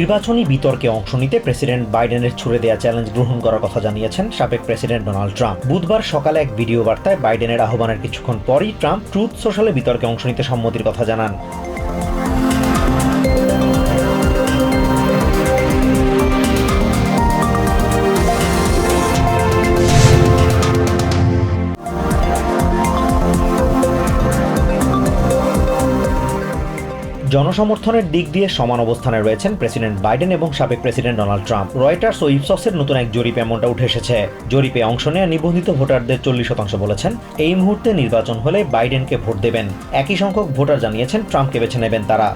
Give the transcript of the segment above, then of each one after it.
নির্বাচনী বিতর্কে অংশ নিতে প্রেসিডেন্ট বাইডেনের ছুড়ে দেওয়া চ্যালেঞ্জ গ্রহণ করার কথা জানিয়েছেন সাবেক প্রেসিডেন্ট ডোনাল্ড ট্রাম্প। বুধবার সকালে এক ভিডিও বার্তায় বাইডেনের আহ্বানের কিছুক্ষণ পরই ট্রাম্প ট্রুথ সোশ্যালে বিতর্কে অংশ নিতে সম্মতির কথা জানান। জনসমর্থনের দিক দিয়ে সমান অবস্থানে রয়েছেন প্রেসিডেন্ট বাইডেন এবং সাবেক প্রেসিডেন্ট ডোনাল্ড ট্রাম্প। রয়টার্স ও ইপসসের নতুন এক জরিপ এমনটা উঠে এসেছে। জরিপে অংশ নেওয়া নিবন্ধিত ভোটারদের চল্লিশ শতাংশ বলেছেন, এই মুহূর্তে নির্বাচন হলে বাইডেনকে ভোট দেবেন। একই সংখ্যক ভোটার জানিয়েছেন ট্রাম্পকে বেছে নেবেন তারা।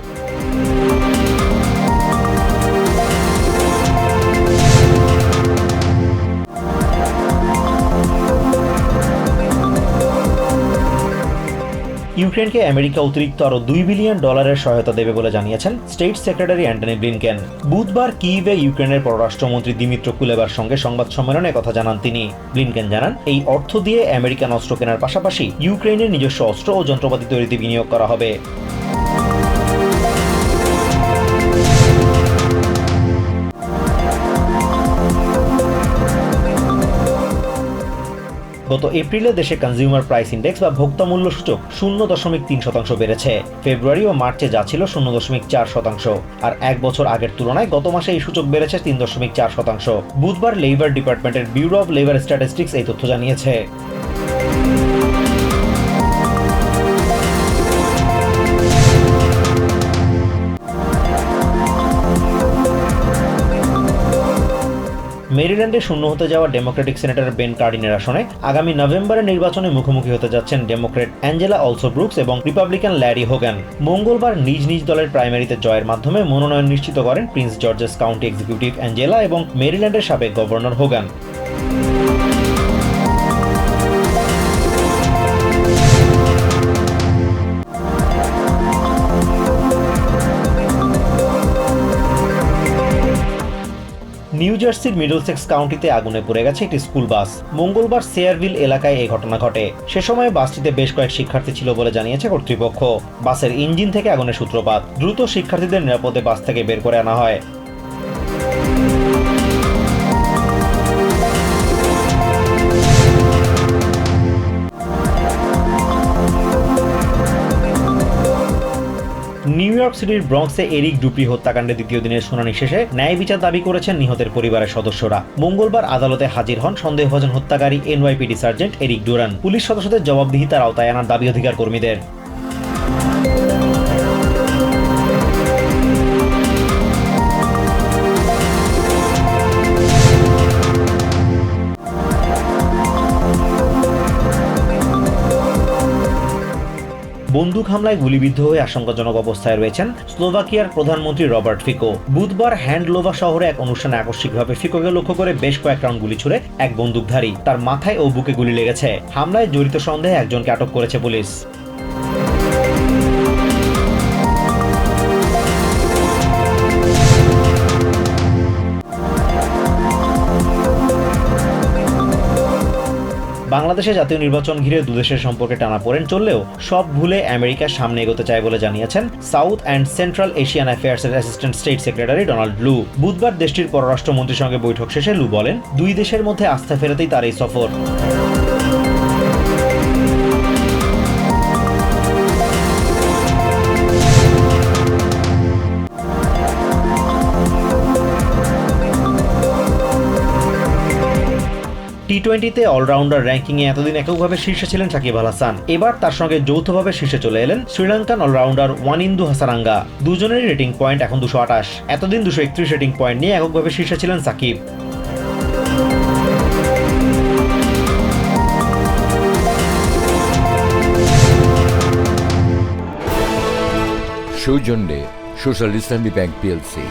ইউক্রেনকে আমেরিকা অতিরিক্ত আরও দুই বিলিয়ন ডলারের সহায়তা দেবে বলে জানিয়েছেন স্টেট সেক্রেটারি অ্যান্টনি ব্লিনকেন। বুধবার কিভে ইউক্রেনের পররাষ্ট্রমন্ত্রী দিমিত্র কুলেবার সঙ্গে সংবাদ সম্মেলনে কথা জানান তিনি। ব্লিনকেন জানান, এই অর্থ দিয়ে আমেরিকান অস্ত্র কেনার পাশাপাশি ইউক্রেনের নিজস্ব অস্ত্র ও যন্ত্রপাতি তৈরিতে বিনিয়োগ করা হবে। গত এপ্রিলে দেশে কনজিউমার প্রাইস ইন্ডেক্স বা ভোক্তা মূল্য সূচক শূন্য দশমিক তিন শতাংশ বেড়েছে। ফেব্রুয়ারি ও মার্চে যা ছিল শূন্য দশমিক চার শতাংশ। আর এক বছর আগের তুলনায় গত মাসে এই সূচক বেড়েছে তিন দশমিক চার শতাংশ। বুধবার লেবার ডিপার্টমেন্টের ব্যুরো অব লেবার স্ট্যাটিস্টিক্স এই তথ্য জানিয়েছে। মেরিল্যান্ডে শূন্য হতে যাওয়া ডেমোক্রেটিক সেনেটর বেন কার্ডিনের আসনে আগামী নভেম্বরের নির্বাচনে মুখোমুখি হতে যাচ্ছেন ডেমোক্রেট অ্যাঞ্জেলা অলসো ব্রুকস এবং রিপাবলিকান ল্যারি হোগান। মঙ্গলবার নিজ নিজ দলের প্রাইমারিতে জয়ের মাধ্যমে মনোনয়ন নিশ্চিত করেন Prince George's county executive Angela এবং মেরিল্যান্ডের সাবেক গভর্নর হোগান। নিউ জার্সির মিডলসেক্স কাউন্টিতে আগুনে পড়ে গেছে একটি স্কুল বাস। মঙ্গলবার সেয়ারভিল এলাকায় এই ঘটনা ঘটে। সে সময় বাসটিতে বেশ কয়েক শিক্ষার্থী ছিল বলে জানিয়েছে কর্তৃপক্ষ। বাসের ইঞ্জিন থেকে আগুনের সূত্রপাত। দ্রুত শিক্ষার্থীদের নিরাপদে বাস থেকে বের করে আনা হয়। নিউ ইয়র্ক সিটির ব্রঙ্কসে এরিক ডুপ্রি হত্যাকাণ্ডে দ্বিতীয় দিনের শুনানি শেষে ন্যায় বিচার দাবি করেছেন নিহতের পরিবারের সদস্যরা। মঙ্গলবার আদালতে হাজির হন সন্দেহভাজন হত্যাকারী NYPD sergeant Eric Duran. Police সদস্যদের জবাবদিহিতার আওতায় আনার দাবি অধিকার কর্মীদের বন্দুক হামলায় গুলিবিদ্ধ হয়ে আশঙ্কাজনক অবস্থায় রয়েছেন স্লোভাকিয়ার প্রধানমন্ত্রী রবার্ট ফিকো। বুধবার হ্যান্ডলোভা শহরে এক অনুষ্ঠানে আকস্মিকভাবে ফিকোকে লক্ষ্য করে বেশ কয়েক রাউন্ড গুলি ছুড়ে এক বন্দুকধারী তার মাথায় ও বুকে গুলি লেগেছে। হামলায় জড়িত সন্দেহে একজনকে আটক করেছে পুলিশ। বাংলাদেশে জাতীয় নির্বাচন ঘিরে দুদেশের সম্পর্কে টানাপোড়েন চললেও সব ভুলে আমেরিকার সামনে এগোতে চায় বলে জানিয়েছেন south and central Asian অ্যাফেয়ার্সের assistant state secretary Donald Lu. বুধবার দেশটির পররাষ্ট্রমন্ত্রীর সঙ্গে বৈঠক শেষে লু বলেন, দুই দেশের মধ্যে আস্থা ফেরাতেই তার এই সফর। টি টোয়েন্টিতে অলরাউন্ডার র্যাঙ্কিংয়ে এতদিন এককভাবে শীর্ষে ছিলেন সাকিব আল হাসান। এবার তার সঙ্গে যৌথভাবে শীর্ষে চলে এলেন শ্রীলঙ্কান অলরাউন্ডার ওয়ানিন্দু হাসারাঙ্গা দুজনেরই রেটিং পয়েন্ট এখন দুশো আঠাশ। এতদিন দুশো একত্রিশ রেটিং পয়েন্ট নিয়ে এককভাবে শীর্ষে ছিলেন সাকিব। সৌজন্যে সোশ্যাল ইসলামী ব্যাংক পিএলসি